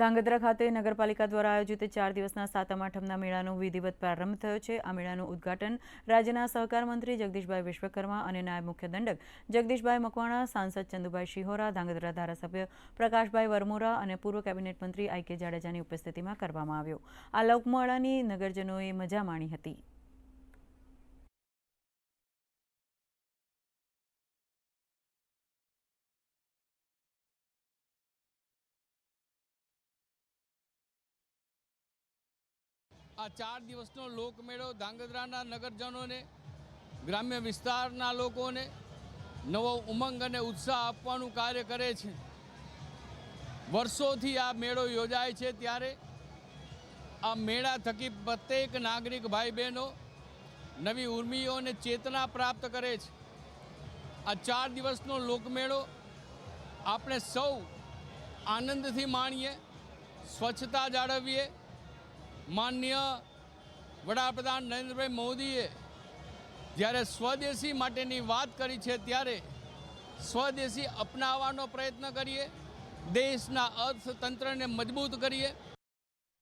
ધાંગધ્રા ખાતે નગરપાલિકા દ્વારા આયોજિત ચાર દિવસના સાતમ આઠમના મેળાનો વિધિવત પ્રારંભ થયો છે. આ મેળાનું ઉદ્ઘાટન રાજ્યના સહકાર મંત્રી જગદીશભાઈ વિશ્વકર્મા અને નાયબ મુખ્ય દંડક જગદીશભાઈ મકવાણા, સાંસદ ચંદુભાઈ શિહોરા, ધાંગધ્રા ધારાસભ્ય પ્રકાશભાઈ વરમોરા અને પૂર્વ કેબિનેટ મંત્રી આઈ કે જાડેજાની ઉપસ્થિતિમાં કરવામાં આવ્યો. આ લોકમેળાની નગરજનોએ મજા માણી હતી. આ ચાર દિવસનો લોકમેળો ધાંગધ્રાના નગરજનોને, ગ્રામ્ય વિસ્તારના લોકોને નવો ઉમંગ અને ઉત્સાહ આપવાનું કાર્ય કરે છે. વર્ષોથી આ મેળો યોજાય છે ત્યારે આ મેળા થકી પ્રત્યેક નાગરિક ભાઈ બહેનો નવી ઉર્મિઓને ચેતના પ્રાપ્ત કરે છે. આ ચાર દિવસનો લોકમેળો આપણે સૌ આનંદથી માણીએ, સ્વચ્છતા જાળવીએ માન્ય વડાપ્રધાન નરેન્દ્રભાઈ મોદીએ જ્યારે સ્વદેશી માટેની વાત કરી છે ત્યારે સ્વદેશી અપનાવવાનો પ્રયત્ન કરીએ, દેશના અર્થતંત્રને મજબૂત કરીએ.